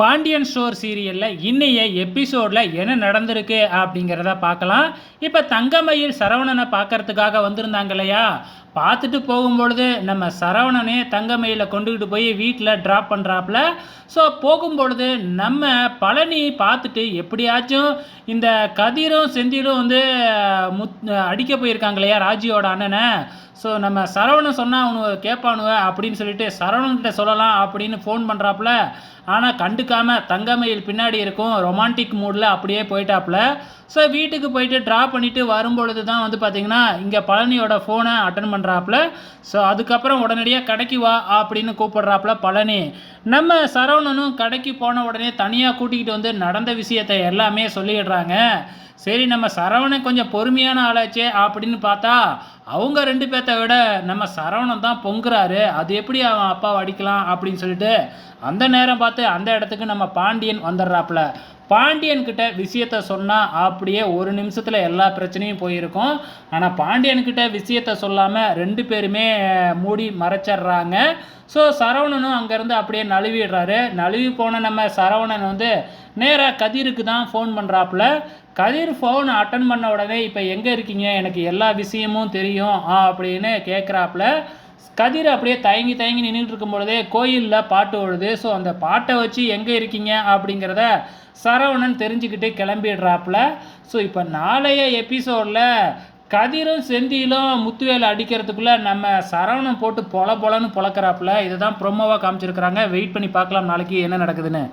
Pandian store சீரியலில் இன்னைய எபிசோடில் என்ன நடந்திருக்கு அப்படிங்கிறத பார்க்கலாம். இப்போ தங்கமயில் சரவணனை பார்க்கறதுக்காக வந்திருந்தாங்க இல்லையா? பார்த்துட்டு போகும்பொழுது நம்ம சரவணனே தங்கமயில கொண்டுக்கிட்டு போய் வீட்டில் ட்ராப் பண்ணுறாப்புல ஸோ போகும்பொழுது நம்ம பழனி பார்த்துட்டு எப்படியாச்சும் இந்த கதிரும் செந்திலும் வந்து முத் அடிக்க போயிருக்காங்க இல்லையா ராஜியோட அண்ணனை? ஸோ நம்ம சரவணன் சொன்னால் அவனு கேட்பானுவ அப்படின்னு சொல்லிட்டு சரவணன்கிட்ட சொல்லலாம் அப்படின்னு ஃபோன் பண்ணுறாப்புல ஆனால் கண்டுக்காமல் தங்கமயில் பின்னாடி இருக்கும் ரொமான்டிக் மூடில் அப்படியே போயிட்டாப்புல. ஸோ வீட்டுக்கு போயிட்டு ட்ராப் பண்ணிவிட்டு வரும்பொழுது தான் வந்து பார்த்திங்கன்னா இங்கே பழனியோட ஃபோனை அட்டன் பண்ணுறாப்புல ஸோ அதுக்கப்புறம் உடனடியாக கடைக்கு வா அப்படின்னு கூப்பிடுறாப்புல பழனி. நம்ம சரவணனும் கடைக்கு போன உடனே தனியாக கூட்டிகிட்டு வந்து நடந்த விஷயத்தை எல்லாமே சொல்லிடுறாங்க. சரி நம்ம சரவணன் கொஞ்சம் பொறுமையான ஆளாச்சே அப்படின்னு பார்த்தா அவங்க ரெண்டு பேர்த்த விட நம்ம சரவணன் தான் பொங்குறாரு. அது எப்படி அவன் அப்பாவை அடிக்கலாம் அப்படின்னு சொல்லிட்டு அந்த நேரம் பார்த்து அந்த இடத்துக்கு நம்ம பாண்டியன் வந்துடுறாப்புல. பாண்டியன்கிட்ட விஷயத்த சொன்னால் அப்படியே ஒரு நிமிஷத்தில் எல்லா பிரச்சனையும் போயிருக்கும். ஆனால் பாண்டியன்கிட்ட விஷயத்த சொல்லாமல் ரெண்டு பேருமே மூடி மறைச்சிட்றாங்க. ஸோ சரவணனும் அங்கேருந்து அப்படியே நழுவிடுறாரு. நழுவி போன நம்ம சரவணன் வந்து நேராக கதிருக்கு தான் ஃபோன் பண்ணுறாப்புல கதிர் ஃபோன் அட்டன் பண்ண உடனே இப்போ எங்கே இருக்கீங்க? எனக்கு எல்லா விஷயமும் தெரியும். அப்படின்னு கேட்குறாப்புல கதிர் அப்படியே தயங்கி தயங்கி நின்றுட்டு இருக்கும் பொழுதே கோயிலில் பாட்டு ஓடுது. ஸோ அந்த பாட்டை வச்சு எங்கே இருக்கீங்க? அப்படிங்கிறத சரவணன் தெரிஞ்சுக்கிட்டு கிளம்பிடுறாப்புல. ஸோ இப்போ நாளைய எபிசோடில் கதிரும் செந்தியிலும் முத்துவேலை அடிக்கிறதுக்குள்ளே நம்ம சரவணம் போட்டு பொல பொலன்னு பொழக்கிறாப்புல இதை தான் ப்ரொமோவாக காமிச்சிருக்கிறாங்க. வெயிட் பண்ணி பார்க்கலாம் நாளைக்கு என்ன நடக்குதுன்னு.